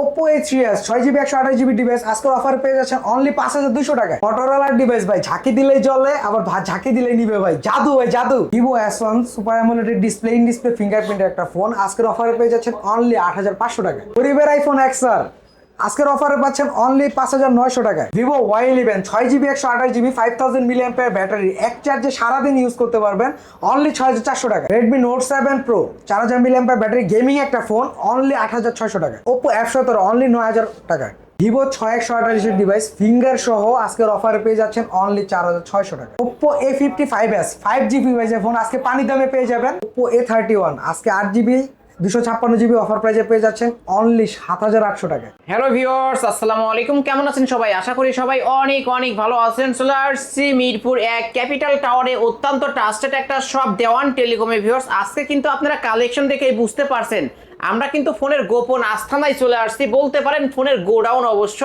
Oppo A three S ছয় GB একশো আঠাশ জিবি ডিভাইস আজকের অফার পেয়ে যাচ্ছেন অনলি পাঁচ হাজার দুশো টাকায়। মটোরোলার ডিভাইস ভাই, ঝাঁকি দিলে চলে আবার ঝাঁকি দিলেই নিবে ভাই। জাদু ভাই, জাদু। ভিভো এস ওয়ান সুপার এর ডিসপ্লে ইন ডিসপ্লে ফিঙ্গারপ্রিন্টের একটা ফোন আজকের অফার পেয়ে যাচ্ছেন অনলি আট হাজার পাঁচশো টাকা গরিবের আইফোন এক্স আর আজকের অফারে পাচ্ছেন অনলি পাঁচ হাজার নয়শো টাকায়। ভিভো ওয়াই ইলেভেন ছয় জিবি একশো আঠাশ GB five thousand million battery এক চার্জে সারাদিন ইউজ করতে পারবেন অনলি ছয় হাজার চারশো টাকা রেডমি নোট সেভেন প্রো চার হাজার মিলিয়ান ব্যাটারি গেমিং একটা ফোন অনলি আট হাজার ছয়শো টাকা ওপো অ্যাপ সতেরো অনলি নয় হাজার টাকা ভিভো ছয় একশো আঠাশের ডিভাইস ফিঙ্গার সহ আজকের অফারে পেয়ে যাচ্ছেন অনলি চার হাজার ছয়শো টাকা Oppo A fifty five S five GB ডিভাইসের ফোন আজকে পানি দামে পেয়ে যাবেন। ওপো এ থার্টি ওয়ান আজকে আট জিবি দুশো ছাপ্পান্ন জিবি অফার প্রাইসে পেয়ে যাচ্ছেন অনলি সাত হাজার আটশো টাকা হ্যালো ভিওর্স আসসালামু আলাইকুম। কেমন আছেন সবাই? আশা করি সবাই অনেক অনেক ভালো আছেন। চলে আসছি মিরপুর এক ক্যাপিটাল টাওয়ারে অত্যন্ত ট্রাস্টেড একটা শপ দেওয়ান টেলিকমে। ভিওর্স আজকে কিন্তু আপনারা কালেকশন দেখেই বুঝতে পারছেন। আমরা কিন্তু ফোনের গোপন আস্থানায় চলে আসছি। বলতে পারেন ফোনের গোডাউন অবশ্য।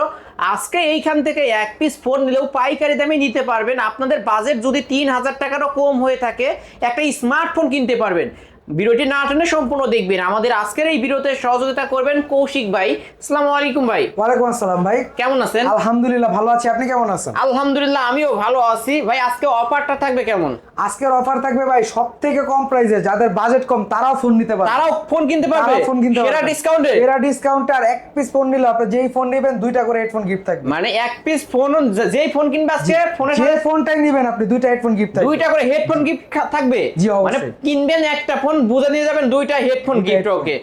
আজকে এইখান থেকে এক পিস ফোন নিলেও পাইকারি দামে নিতে পারবেন। আপনাদের বাজেট যদি তিন হাজার টাকারও কম হয়ে থাকে, একটা স্মার্টফোন কিনতে পারবেন। ভিডিওটি না টেনে সম্পূর্ণ দেখবেন। আমাদের আজকের এই ভিডিওতে সহযোগিতা করবেন কৌশিক ভাই। আসসালামু আলাইকুম ভাই। ওয়ালাইকুম আসসালাম ভাই। কেমন আছেন? আলহামদুলিল্লাহ ভালো আছি। আপনি কেমন আছেন? আলহামদুলিল্লাহ আমিও ভালো আছি। ভাই আজকে অফারটা থাকবে কেমন? আজকের অফার থাকবে ভাই সব থেকে কম প্রাইসে। যাদের বাজেট কম তারাও ফোন নিতে পারবে। তারাও ফোন কিনতে পারবে? ফোন কিনতে সেরা পারবে। ডিসকাউন্টে এরা ডিসকাউন্টে আর এক পিস ফোন নিলে আপনি যেই ফোন নেবেন দুইটা করে হেডফোন গিফট থাকবে। মানে এক পিস ফোন যেই ফোন কিনবে আজকে ফোনের যে সাথে ফোনটাই নেবেন আপনি দুইটা হেডফোন গিফট থাকবে। দুইটা করে হেডফোন গিফট থাকবে? জি, অবশ্যই। মানে কিনবেন একটা ফোন বুঝে নিয়ে যাবেন দুইটা হেডফোন গিফট ওকে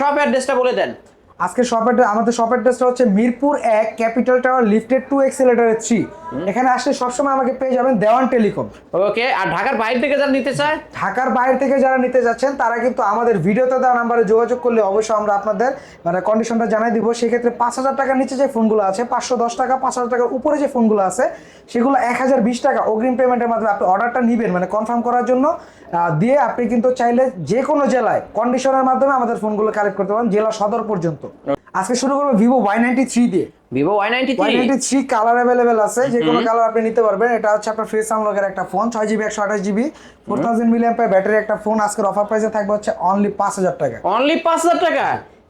সব অ্যাড্রেসটা বলে দেন। আজকে শপের আমাদের শপের ড্রেসটা হচ্ছে মিরপুর এক ক্যাপিটাল টাওয়ার লিফটেড টু এক্সেলেটারের থ্রি এখানে আসলে সবসময় আমাকে পেয়ে যাবেন দেওয়ান টেলিকম ওকে আর ঢাকার বাইরে থেকে যারা নিতে চায়? ঢাকার বাইরে থেকে যারা নিতে যাচ্ছেন তারা কিন্তু আমাদের ভিডিওতে দেওয়া নাম্বারে যোগাযোগ করলে অবশ্যই আমরা আপনাদের মানে কন্ডিশনটা জানাই দিব। সেক্ষেত্রে পাঁচ হাজার টাকার নিচে যে ফোনগুলো আছে পাঁচশো দশ টাকা পাঁচ হাজার টাকার উপরে যে ফোনগুলো আছে সেগুলো এক হাজার বিশ টাকা অগ্রিম পেমেন্টের মাধ্যমে আপনি অর্ডারটা নেবেন মানে কনফার্ম করার জন্য দিয়ে আপনি কিন্তু চাইলে যে কোনো জেলায় কন্ডিশনের মাধ্যমে আমাদের ফোনগুলো কালেক্ট করতে পারেন জেলা সদর পর্যন্ত। আজকে শুরু করব ভিভো ওয়াই নাইনটি থ্রি দিয়ে। Vivo Y ninety Y three ninety three colour available আছে যে কোনো কালার আপনি নিতে পারবেন। এটা হচ্ছে আপনার ফেস আনলকের একটা ফোন ছয় জিবি একশো আঠাশ GB four thousand milliamp battery একটা ফোন আজকের অফার প্রাইসে থাকবে হচ্ছে অনলি পাঁচ হাজার টাকা। অনলি পাঁচ হাজার টাকা?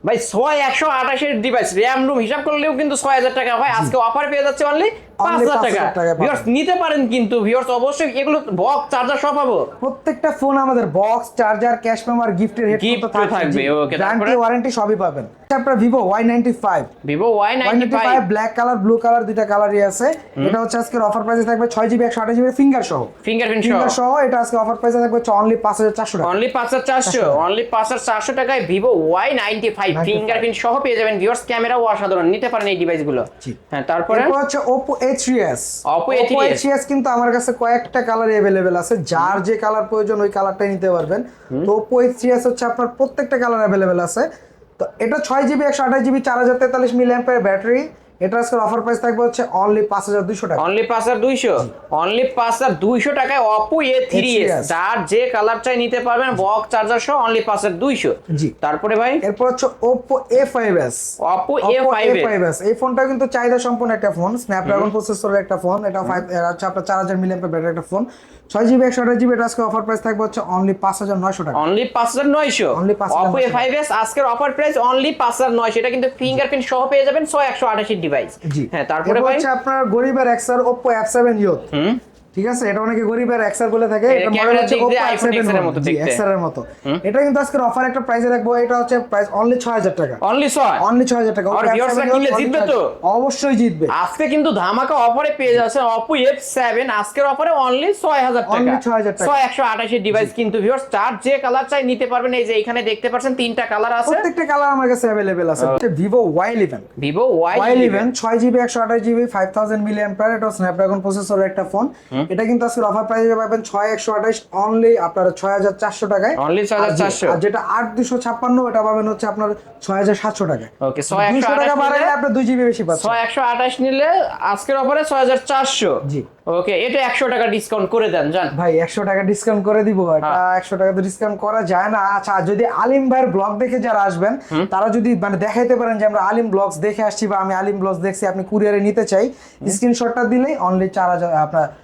ভাই ছয় একশো আঠাশের ডিভাইস র্যাম রুম হিসাব করলেও কিন্তু ছয় হাজার টাকা হয়। আজকে অফার পেয়ে যাচ্ছে অনলি পাঁচ হাজার 5,000 টাকা। টাকা পাবেন। ভিউয়ার্স নিতে পারেন কিন্তু ভিউয়ার্স অবশ্যই এগুলো বক্স চার্জার সব পাবো। প্রত্যেকটা ফোন আমাদের বক্স চার্জার ক্যাশ মেমোর গিফটের হেডফোন তো তো থাকবে, okay, গ্যারান্টি ওয়ারেন্টি সবই পাবেন। আপনার Vivo Y ninety five Vivo Y Y ninety ninety five five black colour blue colour দুইটা কালারই আছে। এটা হচ্ছে আজকের অফার প্রাইসে থাকবে ছয় জিবি একশো আঠাশ জিবি ফিঙ্গার সহ। ফিঙ্গারপ্রিন্ট ফিঙ্গার সহ। এটা আজকে অফার প্রাইসে থাকবে অনলি পাঁচ হাজার চারশো টাকা। অনলি পাঁচ হাজার চারশো অনলি পাঁচ হাজার চারশো টাকায় Vivo Y ninety five 95 fingerprint সহ পেয়ে যাবেন। ভিউয়ার্স ক্যামেরাও অসাধারণ। নিতে পারেন এই ডিভাইসগুলো জি। হ্যাঁ তারপরে? হচ্ছে Oppo A3s Oppo A3s A3s কিন্তু আমার কাছে কয়েকটা কালার अवेलेबल আছে যার যে কালার প্রয়োজন ওই কালারটাই নিতে পারবেন তো Oppo A3s হচ্ছে আপনার প্রত্যেকটা কালার अवेलेबल আছে তো এটা ছয় জিবি একশো আঠাশ জিবি চার হাজার তেতাল্লিশ মিলি ব্যাটারি এটা আজকের অফার প্রাইস থাকবে হচ্ছে অনলি পাঁচ হাজার দুইশো টাকা। অনলি পাঁচ হাজার দুইশো? অনলি পাঁচ হাজার দুইশো টাকায় অপো এ থ্রি A3s যার যে কালার চাই নিতে পারবেন বক চার্জার সহ অনলি পাঁচ হাজার দুইশো। জি। তারপরে ভাই? এরপর হচ্ছে Oppo A5s Oppo Oppo A5s A5s এই ফোনটা কিন্তু চাহিদা সম্পূর্ণ একটা ফোন স্ন্যাপড্রাগন প্রসেসরের একটা ফোন এটা ফাইভ হচ্ছে আপনার চার হাজার মিলিয়াম ব্যাটারি একটা ফোন ছয় জিবি একশো আঠাশ জিবি এটা আজকে অফার প্রাইস থাকবে হচ্ছে অনলি পাঁচ হাজার নয়শো টাকা। অনলি পাঁচ হাজার নয়শো? অনলি পাঁচ অপো এ ফাইভ এস আজকের অফার প্রাইস অনলি পাঁচ হাজার নয়শো। এটা কিন্তু ফিঙ্গারপ্রিন্ট সহ পেয়ে যাবেন ছয় একশো আঠাশি ডিভাইস হ্যাঁ তারপরে ভাই? হচ্ছে আপনার গরিবের এক্সার Oppo F7 Youth হুম। ঠিক আছে এটা অনেকে গরিবের এক্সার বলে থাকে এটা এটা মডেল ক্যামেরার হচ্ছে দিক দিয়ে Oppo iPhone F7 XR এর মতো জি দেখতে। XR এর মতো এটা কিন্তু আজকে অফার একটা প্রাইসে রাখবো এটা হচ্ছে প্রাইস অনলি 6000 টাকা অনলি ছয় অনলি 6000 টাকা আর Oppo viewers রা F7 কিনলে Youth জিতবে only তো? 6000 অবশ্যই জিতবে আজকে কিন্তু ধামাকা অফারে পেয়ে যাচ্ছে অপো এফ সেভেন আজকের অফারে অনলি ছয় হাজার টাকা Only 6,000 টাকা। ছয় একশো আঠাশি ডিভাইস কিন্তু ভিউয়ার্স চার যে কালার চাই নিতে পারবেন এই যে এখানে দেখতে পাচ্ছেন তিনটা কালার আছে প্রত্যেকটা কালার আমার কাছে अवेलेबल আছে Vivo Y11 Vivo Y Y11 6 GB 128 GB 5000 milliampere এটা স্ন্যাপড্রাগন প্রসেসরের একটা ফোন এটা কিন্তু আজকে অফার প্রাইসে পাবেন 6128 অনলি আপনার 6400 টাকায়। Only 6,400 আর যে- আর যেটা 8256 এটা পাবেন হচ্ছে আপনার 6700 টাকায়। ওকে ছয় একশো টাকা আঠাশ বাড়াইলে আপনি 2 জিবি বেশি পাচ্ছেন। ছয় একশো আঠাশ নিলে আজকের অফারে ছয় হাজার চারশো। জি। ওকে এটা একশো টাকা ডিসকাউন্ট করে দেন জান। ভাই 100 টাকা ডিসকাউন্ট করে দিব। এটা হ্যাঁ। 100 টাকা তো ডিসকাউন্ট করা যায় না। আচ্ছা যদি আলিম ভাইয়ের ব্লগ দেখে যারা আসবেন তারা যদি মানে দেখাইতে পারেন যে আমরা আলিম ব্লগস দেখে আসছি বা আমি আলিম ব্লগস দেখছি আপনি কুরিয়ারে নিতে চাই স্ক্রিনশটটা দিলেই অনলি 4000 আপনার আহ, 6300 টাকায়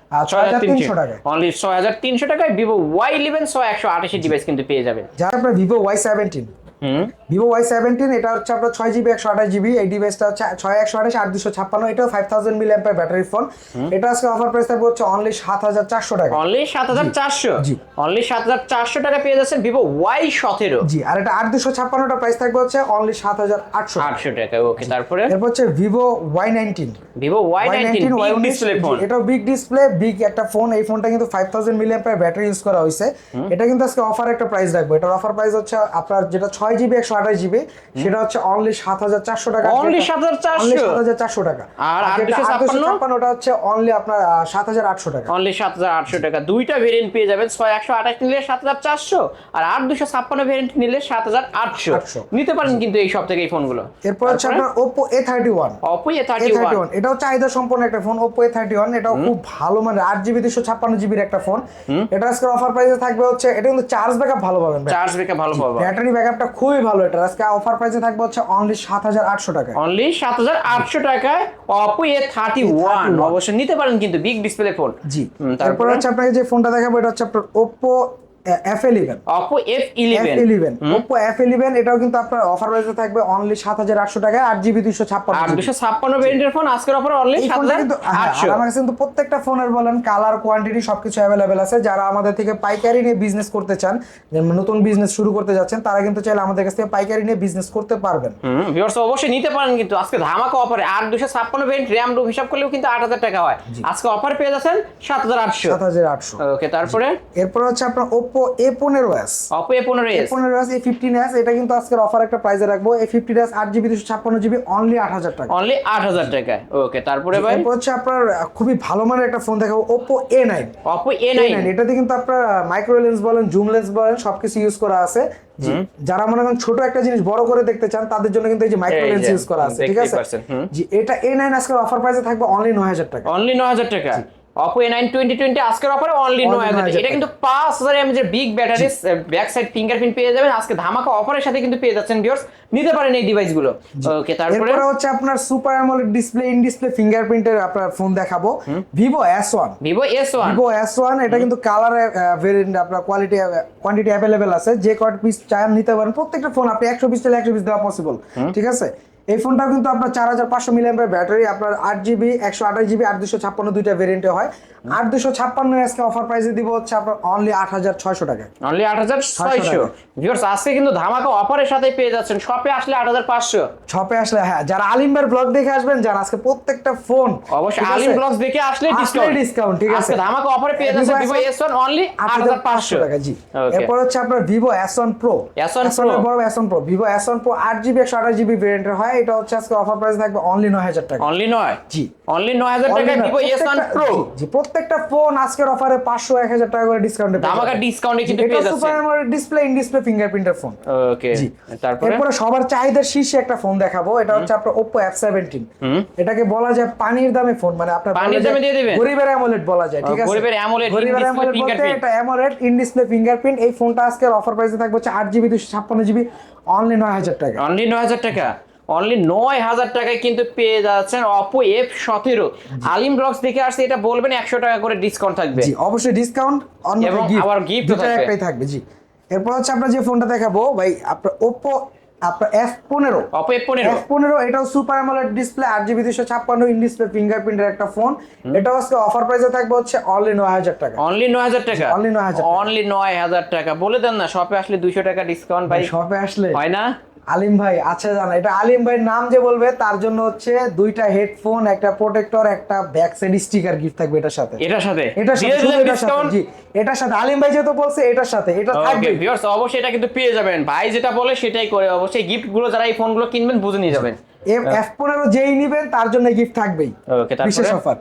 অনলি ছয় হাজার তিনশো টাকায়। ভিভো ওয়াই ইলেভেন ছয় একশো আঠাশি ডিভাইস কিন্তু পেয়ে যাবেন। যারা আপনার Vivo Y seventeen Vivo Y seventeen এটা হচ্ছে আপনার ছয় জিবি একশো আঠাশ জিবি। এই ডিভাইসটা হচ্ছে ছয় একশো আঠাশ আট দুশো ছাপ্পান্ন এটাও five thousand milliampere battery phone এটা আজকে অফার প্রাইস থাকবে হচ্ছে অনলি সাত হাজার চারশো টাকা। অনলি সাত হাজার চারশো? জি। অনলি সাত হাজার চারশো টাকা পেয়ে যাচ্ছেন ভিভো ওয়াই সতেরো। জি আর এটা আট দুশো ছাপ্পান্নটা প্রাইস থাকবে হচ্ছে অনলি সাত হাজার আটশো আটশো টাকা ওকে তারপরে? এরপর হচ্ছে Vivo Y nineteen Vivo Y nineteen display phone এটাও বিগ ডিসপ্লে বিগ একটা ফোন এই ফোনটা কিন্তু five thousand million battery use করা হয়েছে এটা কিন্তু আজকে অফার একটা প্রাইস রাখব। এটার অফার প্রাইস হচ্ছে আপনার যেটা ছয় জিবি একশো আঠাশ জিবি সেটা হচ্ছে অনলি সাত হাজার চারশো টাকা। Only 7,400 অনলি সাত হাজার চারশো টাকা। আর যেটা 856 856 ওটা হচ্ছে অনলি আপনার সাত হাজার আটশো টাকা। অনলি সাত হাজার আটশো টাকা। দুইটা ভেরিয়েন্ট পেয়ে যাবেন। ছয় একশো আঠাশ নিলে সাত হাজার চারশো আর আট দুশো ছাপ্পান্ন ভেরিয়েন্ট নিলে সাত হাজার আটশো। নিতে পারেন কিন্তু এই সব থেকে এই ফোনগুলো। এরপর হচ্ছে আপনার Oppo A thirty one Oppo A thirty one এটাও চাহিদা সম্পন্ন একটা phone Oppo A thirty one এটাও খুব ভালো মানে আট জিবি দুশো ছাপ্পান্ন জিবির একটা ফোন। এটা আজকে অফার প্রাইসে থাকবে হচ্ছে এটা কিন্তু চার্জ ব্যাকআপ ভালো পাবেন চার্জ ব্রেকে ভালো পাবো ব্যাটারি ব্যাকআপটা খুবই ভালো এটা। আজকে অফার প্রাইসে থাকবে হচ্ছে অনলি সাত হাজার আটশো টাকা। অনলি সাত হাজার আটশো টাকায় অপো এ থার্টি ওয়ান। অবশ্যই নিতে পারেন কিন্তু বিগ ডিসপ্লে ফোন জি। তারপর? হচ্ছে আপনাকে যে ফোনটা দেখাবো এটা হচ্ছে আপনার Oppo F eleven Oppo F F eleven eleven F eleven এটাও কিন্তু আপনার অফার থাকবে অনলি সাত হাজার আটশো টাকায় আট ভেরিয়েন্টের ফোন আজকের অফার অনলি হ্যাঁ, আমার কাছে কিন্তু প্রত্যেকটা ফোনের বলেন কালার কোয়ান্টিটি সবকিছু আছে। যারা আমাদের থেকে পাইকারি নিয়ে বিজনেস করতে চান নতুন বিজনেস শুরু করতে যাচ্ছেন তারা কিন্তু চাইলে আমাদের কাছ থেকে পাইকারি নিয়ে বিজনেস করতে পারবেন। ভিউয়ার্স অবশ্যই নিতে পারেন কিন্তু আজকে ধামাকা অফারে আর দুশো ছাপ্পান্ন ভেরিয়েন্ট র্যাম রুম হিসাব করলেও কিন্তু আট হাজার টাকা হয়। আজকে অফার পেয়ে যাচ্ছেন সাত হাজার আটশো। সাত হাজার আটশো। ওকে তারপরে? এরপর হচ্ছে আপনার ওপো এ পনেরো এস অপো এ পনেরো এস পনেরো এস এ ফিফটিন এস এটা কিন্তু আজকের অফার একটা প্রাইসে রাখব। এই ফিফটিন এস আট জিবি দুশো ছাপ্পান্ন জিবি অনলি আট হাজার টাকা। অনলি আট হাজার টাকায়। ওকে তারপরে ভাই? এরপর হচ্ছে আপনার খুবই ভালো মানের একটা ফোন দেখাবো Oppo A nine Oppo A nine এটাতে কিন্তু আপনার মাইক্রো লেন্স বলেন জুম লেন্স বলেন সবকিছু ইউজ করা আছে। যারা মনে করেন ছোট একটা জিনিস বড় করে দেখতে চান তাদের জন্য কিন্তু এই যে মাইক্রো লেন্স ইউজ করা আছে ঠিক আছে? জি এটা এ নাইন আজকের অফার প্রাইসে থাকবে অনলি নয় হাজার টাকা। অনলি নয় হাজার টাকা। Oppo A nine twenty twenty আজকের অফারে অনলি Only নয় হাজার এটা কিন্তু পাঁচ হাজার এমএজের big battery back side fingerprint পেয়ে যাবেন। আজকে ধামাকা অফারের সাথে কিন্তু পেয়ে যাচ্ছেন ভিউয়ার্স নিতে পারেন এই ডিভাইসগুলো ওকে তারপরে? হচ্ছে আপনার super AMOLED display in display ফিঙ্গারপ্রিন্টের আপনার ফোন দেখাবো। Vivo S one Vivo S one Vivo S one এটা কিন্তু কালার ভেরিয়েন্ট আপনার কোয়ালিটি কোয়ান্টিটি অ্যাভেলেবেল আছে। যে কয়টা পিস চান নিতে পারেন। প্রত্যেকটা ফোন আপনি একশো পিস চাইলে একশো পিস দেওয়া পসিবল ঠিক আছে? এই ফোনটাও কিন্তু আপনার চার হাজার পাঁচশো মিলিয়ামের ব্যাটারি আপনার আট জিবি একশো আঠাশ জিবি আট দুশো ছাপ্পান্ন দুইটা ভেরিয়েন্টে হয়। আট দুশো ছাপ্পান্ন আজকে অফার প্রাইসে দিব হচ্ছে আপনার অনলি আট হাজার ছয়শো টাকা অনলি আট হাজার ছয়শো। ভিউয়ার্স আজকে কিন্তু ধামাকা অফারের সাথে পেয়ে যাচ্ছেন। শপে আসলে আট হাজার পাঁচশো। ছপে আসলে হ্যাঁ যারা আলিমবার ব্লগ দেখে আসবেন যারা আজকে প্রত্যেকটা ফোন অবশ্যই আলিম ব্লগ দেখে আসলে আসলে ডিসকাউন্ট ঠিক আছে। আজকে ধামাকা অফারে পেয়ে যাচ্ছেন Vivo Vivo S1 S one only আট হাজার পাঁচশো। টাকা জি। এরপর হচ্ছে আপনার Vivo S one pro S1 Pro। বড় S one pro Vivo S one pro আট জিবি একশো আঠাশ জিবি ভেরিয়েন্টের হয়। এটা হচ্ছে আজকে অফার প্রাইস থাকবে অনলি নয় হাজার টাকা। অনলি নয়? জি। অনলি নয় হাজার নয়। ভিভো এস ওয়ান প্রো জি, প্রত্যেকটা ফোন আজকের অফারে পাঁচশো এক হাজার টাকা করে ডিসকাউন্টে ধামাকা ডিসকাউন্টে কিন্তু পেয়ে যাচ্ছে সুপার যাচ্ছেন ডিসপ্লে ইন ডিসপ্লে ফিঙ্গারপ্রিন্টের ফোন ওকে জি। তারপরে? এরপরে সবার চাহিদার শীর্ষে একটা ফোন দেখাবো। এটা হচ্ছে আপনার Oppo F17 এটাকে বলা যায় পানির দামে ফোন মানে আপনার পানির দামে দিয়ে দিবেন? গরিবের অ্যামোলেড বলা যায় ঠিক আছে? গরিবের AMOLED, গরিবের in-display বলতে এটা অ্যামোলেড ইন ডিসপ্লে ফিঙ্গারপ্রিন্ট এই ফোনটা আজকের অফার প্রাইসে থাকবে হচ্ছে আট জিবি দুশো ছাপ্পান্ন জিবি অনলি নয় হাজার টাকা। অনলি নয় হাজার টাকা? অনলি নয় হাজার টাকায় কিন্তু পেয়ে যাচ্ছেন অপো এফ সতেরো। আলিম ব্লগস দেখে আসছে এটা বলবেন একশো টাকা করে ডিসকাউন্ট থাকবে। জি অবশ্যই ডিসকাউন্ট এবং আবার দুটো থাকবে। একটাই থাকবে জি। এরপর হচ্ছে আপনার যে ফোনটা দেখাবো ভাই আপনার Oppo আপনার এফ পনেরো। অপো এফ পনেরো। এফ পনেরো এটাও সুপার অ্যামোলেড ডিসপ্লে আট জিবি দুশো ছাপ্পান্ন ইন ডিসপ্লে ফিঙ্গারপ্রিন্টের একটা ফোন এটাও আজকে অফার প্রাইসে থাকবে হচ্ছে অনলি নয় হাজার টাকা। অনলি নয় হাজার টাকা? Only 9,000 টাকা। অনলি নয় হাজার টাকা। বলে দেন না শপে আসলে দুইশো টাকা ডিসকাউন্ট পাই শপে আসলে? হয় না? আলিম ভাই আচ্ছা জানা এটা আলিম ভাইয়ের নাম যে বলবে তার জন্য হচ্ছে দুইটা হেডফোন একটা প্রোটেক্টর একটা ব্যাক সাইড স্টিকার গিফট থাকবে এটার সাথে। এটার সাথে? এটার সাথে এটার সাথে জি এটার সাথে। আলিম ভাই যেহেতু বলছে এটার সাথে এটা থাকবে ভিউয়ার্স অবশ্যই এটা কিন্তু পেয়ে যাবেন। ভাই যেটা বলে সেটাই করে অবশ্যই গিফটগুলো যারা এই ফোনগুলো কিনবেন বুঝে নিয়ে যাবেন। এফ পনেরো যেই নিবেন তার জন্য গিফট থাকবেই। বিশেষ offer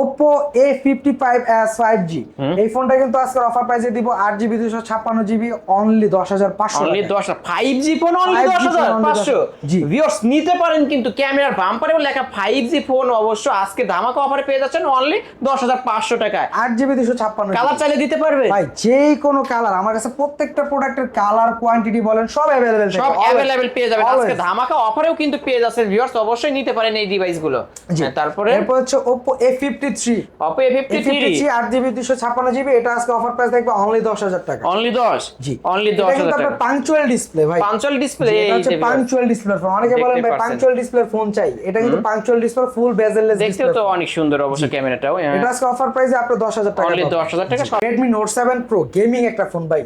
Oppo A fifty five S five G এই ফোনটা কিন্তু আজকে অফার প্রাইসে দিব আট জিবি দুশো ছাপ্পান্ন জিবি অনলি দশ হাজার পাঁচশো অনলি দশ ফাইভ জি ফোন অনলি দশ হাজার only পাঁচশো। জি। ভিউয়ার্স নিতে পারেন কিন্তু ক্যামেরার বাম্পারেও লেখা ফাইভ জি ফোন অবশ্য আজকে ধামাকা অফারে পেয়ে যাচ্ছেন অনলি দশ হাজার পাঁচশো টাকায়। আট জিবি দুশো ছাপ্পান্ন কালার চাইলে দিতে পারবে। ভাই যেই কোনো কালার আমার কাছে প্রত্যেকটা প্রোডাক্টের কালার কোয়ান্টিটি বলেন সব অ্যাভেলেবেল সব অ্যাভেলেবেল পেয়ে যাবেন। আজকে ধামাকা অফারেও কিন্তু পেয়ে যাচ্ছেন ভিউয়ার্স অবশ্যই নিতে পারেন এই ডিভাইসগুলো। হ্যাঁ, তারপরে? এরপর হচ্ছে Oppo A15 fifty three Oppo A53 fifty three আট জিবি দুশো ছাপ্পান্ন জিবি এটা আজকে অফার প্রাইস থাকবে অনলি দশ হাজার টাকা। অনলি 10 জি। অনলি এটা 10000 টাকা। পাঞ্চুয়াল ডিসপ্লে ভাই। পাঞ্চুয়াল ডিসপ্লে এটা হচ্ছে পাঞ্চুয়াল ডিসপ্লে ফোন অনেকে বলেন ভাই। পাঞ্চুয়াল ডিসপ্লে ফোন চাই। এটা কিন্তু পাঞ্চুয়াল ডিসপ্লে ফুল বেজেললেস দেখতেও তো অনেক সুন্দর অবশ্য ক্যামেরাটাও হ্যাঁ। এটা আজকে অফার প্রাইসে আপনি দশ হাজার টাকা Only 10,000 টাকা Redmi note seven pro gaming একটা ফোন ভাই।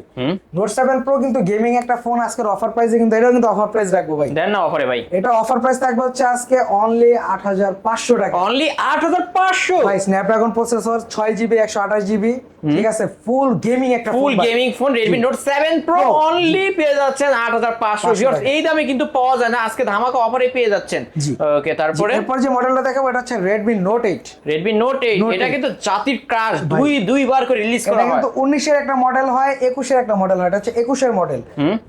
নোট সেভেন প্রো কিন্তু গেমিং একটা ফোন আজকের অফার প্রাইসে কিন্তু এটাও কিন্তু অফার প্রাইস রাখব ভাই। দেন না অফারে ভাই। এটা অফার প্রাইস থাকবে হচ্ছে আজকে অনলি আট হাজার পাঁচশো টাকা। অনলি 8500 ভাই স্ন্যাপড্রাগন প্রসেসর ছয় জিবি একশো আঠাশ জিবি ঠিক আছে? ফুল গেমিং একটা full gaming phone Redmi Note 7 Pro। Only পেয়ে যাচ্ছেন 8500 500 ভিউয়ার্স এই দামে কিন্তু পাওয়া যায় না আজকে ধামাকা অফারে পেয়ে যাচ্ছেন। ওকে তারপরে? এরপর যে মডেলটা দেখাবো এটা হচ্ছে Redmi note eight Redmi Note 8 এটা কিন্তু জাতির ক্রাশ দুই দুইবার করে রিলিজ করা হয়। কিন্তু উনিশের একটা মডেল হয় একুশের একটা মডেল হয় এটা হচ্ছে একুশের মডেল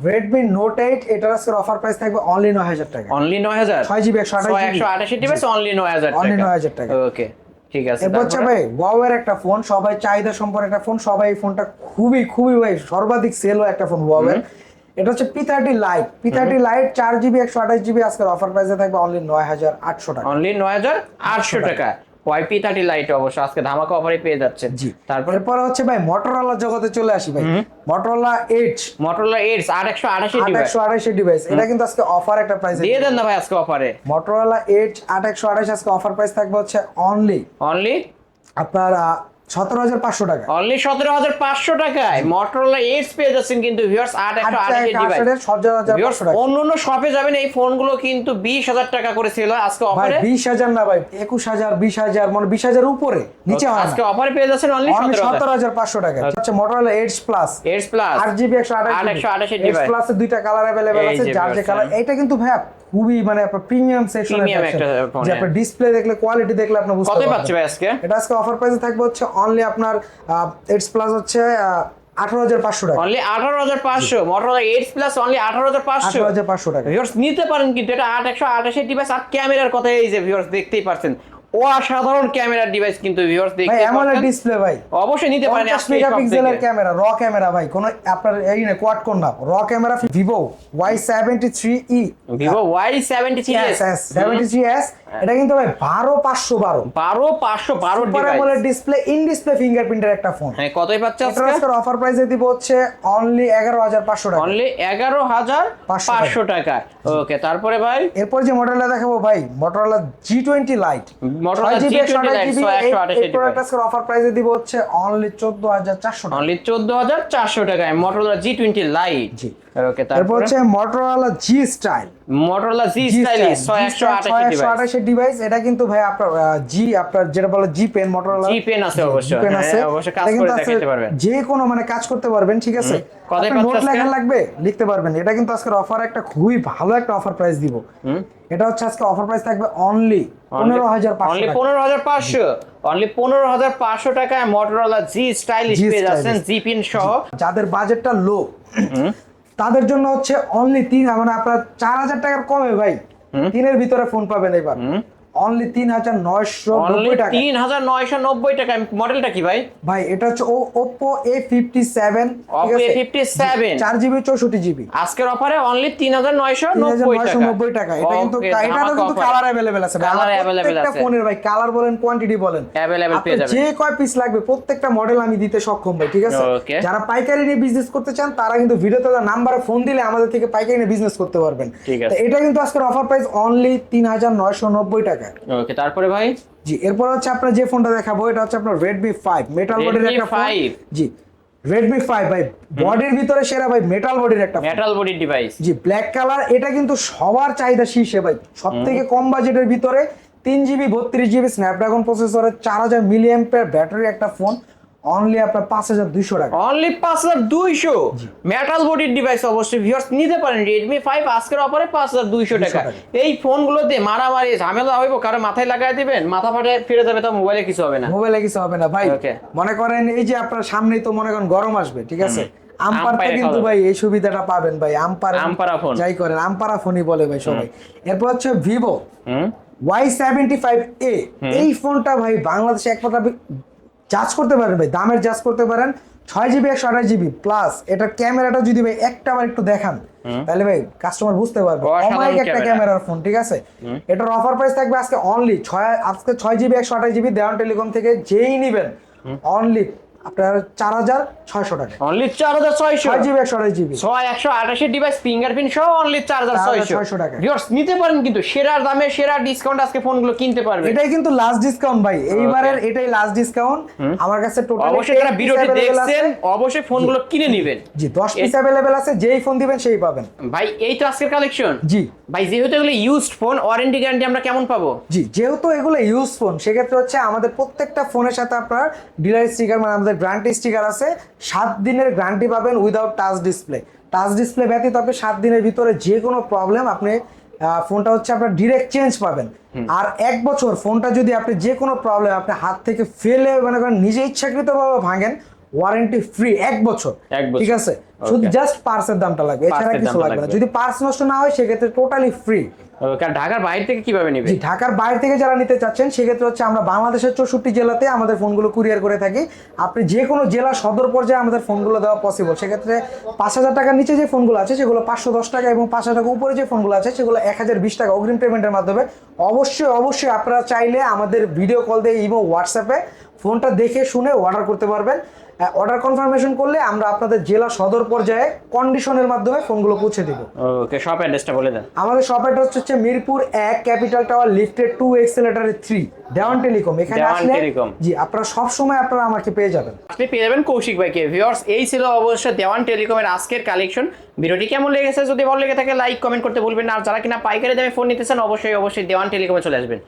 রেডমি নোট এইট এটার আজকের অফার প্রাইস থাকবে অনলি নয় হাজার টাকা। অনলি 9000 ছয় জিবি একশো আঠাশ জিবি 128 ডিভাইস অনলি 9000 Only টাকা। 9,000 টাকা। ওকে ঠিক আছে তারপরে? ভাই ওয়াওয়ের একটা ফোন সবাই চাহিদা সম্পর্কে একটা ফোন সবাই এই ফোনটা খুবই খুবই ভাই সর্বাধিক সেল হয় একটা ফোন ওয়াওয়ের এটা হচ্ছে P thirty lite P thirty lite চার জিবি একশো আঠাশ জিবি আজকের অফার প্রাইসে থাকবে অনলি নয় হাজার আটশো টাকা। অনলি 9800 টাকা। ওয়াইপি 30 লাইট অবশ্য আজকে ধামাকা অফারে পেয়ে যাচ্ছে জি। তারপরে এরপর হচ্ছে ভাই মোটরোলা জগতে চলে আসি ভাই। Motorola eight Motorola Edge 888 device একশো আঠাশি ডিভাইস এটা কিন্তু আজকে অফার একটা প্রাইস দিয়ে দেন না ভাই আজকে অফারে মোটরোলা এইট আট একশো আঠাশ আজকে অফার প্রাইস থাকবে হচ্ছে অনলি অনলি আপনার সতেরো হাজার পাঁচশো টাকা। অনলি সতেরো হাজার পাঁচশো টাকায় মটোরোলা এইটস পেয়ে যাচ্ছেন কিন্তু ভিউয়ার্স আট একশো ডিভাইস টাকা। অন্য অন্য শপে যাবেন এই ফোনগুলো কিন্তু বিশ হাজার টাকা করে আজকে অফারে বিশ হাজার না ভাই একুশ হাজার বিশ হাজার মানে বিশ হাজার উপরে নিচে আজকে অফারে পেয়ে যাচ্ছেন অনলি সতেরো হাজার। পাঁচশো টাকা। হচ্ছে Motorola eights plus eights plus আট জিবি একশো আঠাশ আট একশো আঠাশি এইটস দুইটা কালার অ্যাভেলেবেল আছে যার যে কালার। এটা কিন্তু ভাইয়া খুবই মানে আপনার প্রিমিয়াম phone, যে হ্যাঁ। আপনার ডিসপ্লে দেখলে কোয়ালিটি দেখলে আপনি বুঝতে পারবেন। কত পাচ্ছে ভাই আজকে? এটা আজকে অফার প্রাইসে থাকবে হচ্ছে অনলি আপনার এইটস প্লাস হচ্ছে আঠারো হাজার পাঁচশো টাকা। অনলি আঠারো হাজার পাঁচশো? মটোরোলা প্লাস অনলি আঠারো হাজার পাঁচশো? হাজার পাঁচশো টাকা। ভিউয়ার্স নিতে পারেন কিন্তু এটা আট একশো আঠাশি ডিভাইস আর ক্যামেরার কথা এই যে ভিউয়ার্স দেখতেই পারছেন। অসাধারণ ক্যামেরা ডিভাইস কিন্তু ভিউয়ার্স দেখতে এমন ডিসপ্লে ভাই। অবশ্যই নিতে পারেন 50 মেগাপিক্সেলের ক্যামেরা র ক্যামেরা ভাই কোন আপনার এই না কোয়াড কোন না র camera Vivo Y73e Vivo Y73s 73s এটা কিন্তু ভাই বারো পাঁচশো বারো। বারো পাঁচশো বারো সুপার ডিসপ্লে ইন ডিসপ্লে ফিঙ্গারপ্রিন্টের একটা ফোন হ্যাঁ কতই পাচ্ছে আজকে? আজকের অফার প্রাইসে দিব হচ্ছে অনলি এগারো হাজার পাঁচশো টাকা। অনলি এগারো হাজার 500 পাঁচশো টাকা। ওকে তারপরে ভাই? এরপর যে মডেলটা দেখাবো ভাই Motorola G twenty lite Motorola G20 Lite, 128 এই প্রোডাক্ট আজকের অফার প্রাইসে দিব হচ্ছে অনলি চোদ্দ হাজার চারশো অনলি চোদ্দ হাজার চারশো টাকায় মোটরোলা জি টোয়েন্টি লাইট জি। ওকে এরপর হচ্ছে ডিভাইস এটা কিন্তু ভাই আপনার জি আপনার যেটা বলে G pen Motorola G pen আছে অবশ্য পেন আছে। অবশ্যই কাজ করে দেখাতে পারবেন। যে কোনো মানে কাজ করতে পারবেন ঠিক আছে? নোট লেখা লাগবে লিখতে পারবেন। এটা কিন্তু আজকের অফার একটা খুবই ভালো একটা অফার প্রাইস দিব। এটা হচ্ছে আজকে অফার প্রাইস থাকবে অনলি পনেরো হাজার অনলি পনেরো হাজার পাঁচশো অনলি পনেরো হাজার পাঁচশো টাকায় মোটরোলা জি স্টাইলিশ পেয়ে যাচ্ছেন জি পিন সহ। যাদের বাজেটটা লো তাদের জন্য হচ্ছে অনলি তিন মানে আপনার চার হাজার টাকার কমে ভাই। তিনের ভিতরে ফোন পাবেন এবার। অনলি তিন হাজার নয়শো অনলি টাকা তিন হাজার নয়শো নব্বই টাকায়। মডেলটা কি ভাই? ভাই এটা হচ্ছে ও Oppo A fifty seven Oppo A57 চার জিবি চৌষট্টি জিবি। আজকের অফারে অনলি তিন হাজার নয়শো নব্বই টাকা। টাকা। এটা কিন্তু এটারও কিন্তু কালার অ্যাভেলেবেল আছে available প্রত্যেকটা আছে। ফোনের ভাই কালার বলেন কোয়ান্টিটি বলেন। Available পেয়ে যাবেন। যে কয় পিস লাগবে প্রত্যেকটা মডেল আমি দিতে সক্ষম ভাই ঠিক আছে? যারা পাইকারি নিয়ে বিজনেস করতে চান তারা কিন্তু ভিডিওতে নাম্বারে ফোন দিলে আমাদের থেকে পাইকারি নিয়ে বিজনেস করতে পারবেন। এটা কিন্তু আজকের অফার প্রাইস অনলি তিন হাজার নয়শো নব্বই টাকা। ওকে তারপরে ভাই? জি এরপর হচ্ছে আপনার যে ফোনটা দেখাবো এটা হচ্ছে আপনার Redmi 5 মেটাল বডির একটা ফোন জি Redmi 5 ভাই। বডির ভিতরে সেরা ভাই মেটাল বডির একটা মেটাল বডির ডিভাইস জি ব্ল্যাক কালার এটা কিন্তু সবার চাহিদা শীর্ষে ভাই। সব থেকে কম বাজেটের ভিতরে তিন জিবি বত্রিশ জিবি স্ন্যাপড্রাগন প্রসেসরের চার হাজার মিলিয়াম্পের ব্যাটারি একটা ফোন অনলি আপনার পাঁচ হাজার দুইশো টাকা। অনলি পাঁচ হাজার দুইশো? মেটাল বডির ডিভাইস অবশ্যই ভিউয়ার্স নিতে পারেন রেডমি ফাইভ আজকের অফারে পাঁচ হাজার দুইশো টাকা। এই ফোনগুলো দিয়ে মারামারি ঝামেলা হইব কারও মাথায় লাগাই দিবেন মাথা ফাটে ফিরে যাবে তো মোবাইলে কিছু হবে না। মোবাইলে কিছু হবে না। ভাই মনে করেন এই যে আপনার সামনেই তো মনে করেন গরম আসবে ঠিক আছে? আমপারতে পাইরে কিন্তু ভাই এই সুবিধাটা পাবেন ভাই। আমপার আমপারা ফোন। যাই করেন আমপারা ফোনই বলে ভাই সবাই। এরপর হচ্ছে ভিভো ওয়াই সেভেন্টি ফাইভ এ এই ফোনটা ভাই বাংলাদেশে একমাত্র জাজ করতে পারেন ভাই দামের চার্জ করতে পারেন। ছয় জিবি একশো আঠাশ জিবি প্লাস এটার ক্যামেরাটা যদি ভাই একটা বার একটু দেখান তাহলে ভাই কাস্টমার বুঝতে পারবে। অমায়িক একটা ক্যামেরার ফোন ঠিক আছে? এটার অফার প্রাইস থাকবে আজকে অনলি ছয় আজকে ছয় জিবি একশো আঠাশ জিবি দেওয়ান টেলিকম থেকে যেই নিবেন অনলি আপনার চার হাজার ছয়শো টাকা। অনলি চার হাজার ছয়শো। ছয় জিবি একশো আঠাশ জিবি। ছয় একশো আঠাশের ডিভাইস ফিঙ্গারপ্রিন্ট সহ অনলি চার হাজার ছয়শো। 4,600 টাকা। ভিউয়ার্স নিতে পারেন কিন্তু সেরা দামে সেরা ডিসকাউন্ট আজকে ফোনগুলো কিনতে পারবেন। এটাই কিন্তু লাস্ট ডিসকাউন্ট ভাই। এইবারের এটাই লাস্ট ডিসকাউন্ট আমার কাছে টোটাল অবশ্যই যারা ভিডিওটি দেখছেন অবশ্যই ফোনগুলো কিনে নেবেন। জি দশ পিস অ্যাভেলেবেল আছে যেই ফোন দিবেন সেই পাবেন। ভাই এই তো আজকের কালেকশন জি। ভাই যেহেতু এগুলো ইউজড ফোন ওয়ারেন্টি গ্যারান্টি আমরা কেমন পাবো? জি যেহেতু এগুলো ইউজ ফোন সেক্ষেত্রে হচ্ছে আমাদের প্রত্যেকটা ফোনের সাথে আপনার ডিলার স্টিকার মানে আমাদের গ্যারান্টি স্টিকার আছে সাত দিনের গ্যারান্টি পাবেন without touch display touch display ব্যতীত আপনি সাত দিনের ভিতরে যে কোনো প্রবলেম আপনি ফোনটা হচ্ছে আপনার ডিরেক্ট চেঞ্জ পাবেন। আর এক বছর ফোনটা যদি আপনি যে কোনো প্রবলেম আপনি হাত থেকে ফেলে মানে করেন নিজে ইচ্ছাকৃতভাবে ভাঙেন ওয়ারেন্টি ফ্রি এক বছর। ঠিক আছে? শুধু জাস্ট পার্সের দামটা লাগবে এছাড়া কিছু লাগবে না। যদি পার্স নষ্ট না হয় সেক্ষেত্রে টোটালি ফ্রি ঢাকার বাইরে থেকে কীভাবে নেবে? ঢাকার বাইরে থেকে যারা নিতে চাচ্ছেন, সেক্ষেত্রে হচ্ছে আমরা বাংলাদেশের চৌষট্টি জেলাতে আমাদের ফোনগুলো কুরিয়ার করে থাকি। আপনি যে কোনো জেলা, সদর পর্যায়ে আমাদের ফোনগুলো দেওয়া পসিবল সেক্ষেত্রে পাঁচ হাজার টাকার নিচে যে ফোনগুলো আছে, সেগুলো পাঁচশো দশ টাকা এবং পাঁচ হাজার টাকা উপরে যে ফোনগুলো আছে, সেগুলো এক হাজার বিশ টাকা অগ্রিম পেমেন্টের মাধ্যমে। অবশ্যই অবশ্যই আপনারা চাইলে আমাদের ভিডিও কল দিয়ে ইমো হোয়াটসঅ্যাপে ফোনটা দেখে, শুনে অর্ডার করতে পারবেন। অর্ডার কনফার্মেশন করলে আমরা আপনাদের জেলা সদর পর্যায়ে কন্ডিশনের মাধ্যমে ফোনগুলো পৌঁছে দেবো। ওকে শপ অ্যাড্রেসটা বলে দেন। আমাদের শপ অ্যাড্রেস হচ্ছে মিরপুর এক ক্যাপিটাল টাওয়ার লিফটেড টু এক্সেলেটারের থ্রি দেওয়ান টেলিকম এখানে আসলে জি আপনারা সব সময় আপনারা আমাকে পেয়ে যাবেন। আপনি পেয়ে যাবেন কৌশিক ভাইকে। ভিউয়ার্স এই ছিল অবশ্যই দেওয়ান টেলিকমের আজকের কালেকশন ভিডিওটি কেমন লেগেছে? যদি ভালো লেগে থাকে লাইক কমেন্ট করতে ভুলবেন না। আর যারা কিনা পাইকারি দামে ফোন নিতেছেন অবশ্যই অবশ্যই দেওয়ান টেলিকমে চলে আসবেন।